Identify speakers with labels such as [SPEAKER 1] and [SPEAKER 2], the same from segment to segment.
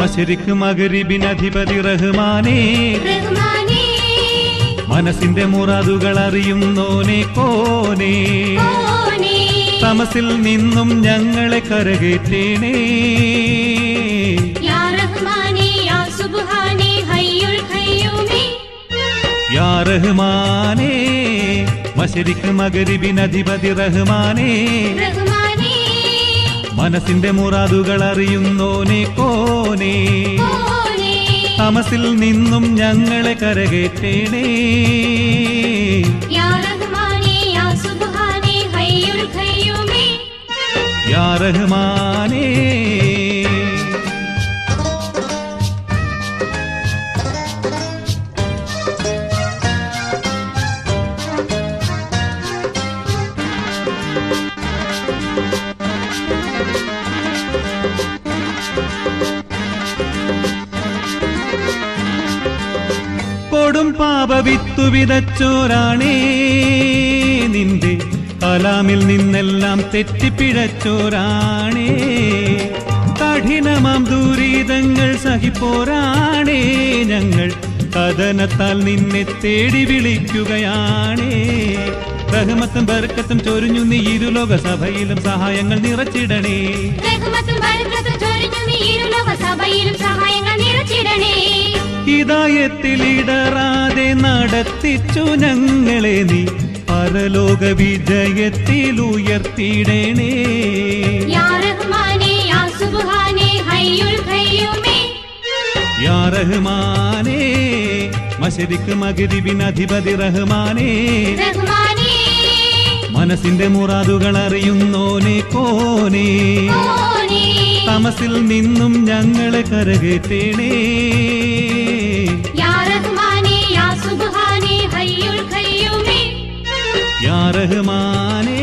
[SPEAKER 1] മശരിക്ക് മകരിബിനധിപതി റഹ്മാനേ.
[SPEAKER 2] റഹ്മാനേ.
[SPEAKER 1] മനസ്സിന്റെ മുറാദുകൾ അറിയുന്നോനെ കോനേ. തമസിൽ നിന്നും ഞങ്ങളെ കരകേറ്റേണേ.
[SPEAKER 2] യാ റഹ്മാനേ ഖയ്യൂമേ.
[SPEAKER 1] യാ റഹ്മാനേ മശരിക്ക് മകരിബിനധിപതി റഹ്മാനേ.
[SPEAKER 2] റഹ്മാനേ.
[SPEAKER 1] മനസ്സിന്റെ മുറാദുകൾ അറിയുന്നോനെ കോനേ
[SPEAKER 2] ഓനേ
[SPEAKER 1] തമസിൽ നിന്നും ഞങ്ങളെ കരകേറ്റേണേ.
[SPEAKER 2] യാ റഹ്മാനേ
[SPEAKER 1] പാപവിത്തു വിതച്ചോരാണേ. നിന്റെ കലാമിൽ നിന്നെല്ലാം തെറ്റിപ്പിഴച്ചോരാണേ. കഠിനമാം ദുരിതങ്ങൾ സഹിപ്പോരാണേ. ഞങ്ങൾ കഥനത്താൽ നിന്നെ തേടി വിളിക്കുകയാണേ. റഹ്മത്തും ബർക്കത്തും ചൊരിഞ്ഞു നീ ഇരുലോക സഭയിലും സഹായങ്ങൾ നിറച്ചിടണേ.
[SPEAKER 2] റഹ്മത്തും ബർക്കത്തും ചൊരിഞ്ഞു നീ ഇരുലോക സഭയിലും സഹായങ്ങൾ നിറച്ചിടണേ.
[SPEAKER 1] ഹിതായത്തിലിടറാതെ നടത്തിച്ചു ഞങ്ങളെ നീ. പരലോക വിജയത്തിൽ ഉയർത്തിയിടണേ
[SPEAKER 2] യാ റഹ്മാനേ യാ സുബ്ഹാനേ
[SPEAKER 1] അധിപതി റഹ്മാനേ. മനസ്സിന്റെ മുറാദുകൾ അറിയുന്നോനെ കോനേ. തമസിൽ നിന്നും ഞങ്ങളെ കരകേറ്റേണേ
[SPEAKER 2] റഹ്മാനേ.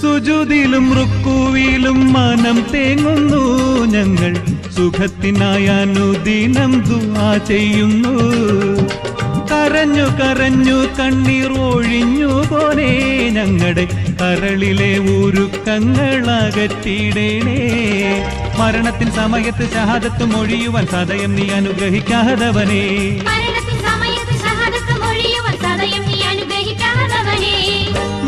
[SPEAKER 1] സുജുതിലും റുക്കുവിലും മനം തേങ്ങുന്നു ഞങ്ങൾ. സുഖത്തിനായി അനുദിനം ദുആ ചെയ്യുന്നു. കരഞ്ഞു കരഞ്ഞു കണ്ണീർ ഒഴിഞ്ഞു പോലെ ഞങ്ങളുടെ കരളിലെ ഉരുക്കങ്ങൾ അകറ്റിയിടേണേ. മരണത്തിൻ സമയത്ത് ഷഹാദത്ത് മൊഴിയുവാൻ സദയം നീ അനുഗ്രഹിക്കാതവനേ
[SPEAKER 2] മരണത്തിൻ സമയത്ത് ഷഹാദത്ത് മൊഴിയുവാൻ സദയം നീ അനുഗ്രഹിക്കാതവനേ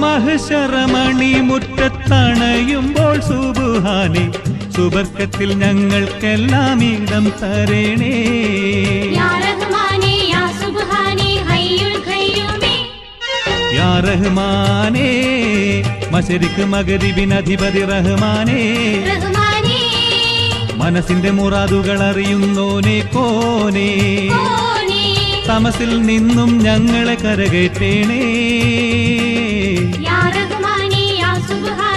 [SPEAKER 1] മഹശറമണി മുറ്റത്തണയുമ്പോൾ സുബുഹാനെ സുബർക്കത്തിൽ ഞങ്ങൾക്കെല്ലാം ഇടം തരണേ.
[SPEAKER 2] യാ റഹ്മാനേ
[SPEAKER 1] മശരിക്ക് മകരിബിൻ അധിപതി
[SPEAKER 2] റഹ്മാനേ.
[SPEAKER 1] മനസ്സിന്റെ മുറാദുകൾ അറിയുന്നോനെ കോനേ. തമസിൽ നിന്നും ഞങ്ങളെ കരകയറ്റേണേ.
[SPEAKER 2] യാ റഹ്മാനേ യാ സുബ്ഹാനേ. ഹയ്യുൽ ഖയ്യൂമേ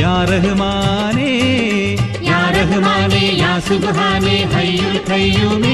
[SPEAKER 1] യാ റഹ്മാനേ യാ റഹ്മാനേ യാ സുബ്ഹാനേ ഹയ്യുൽ ഖയ്യൂമേ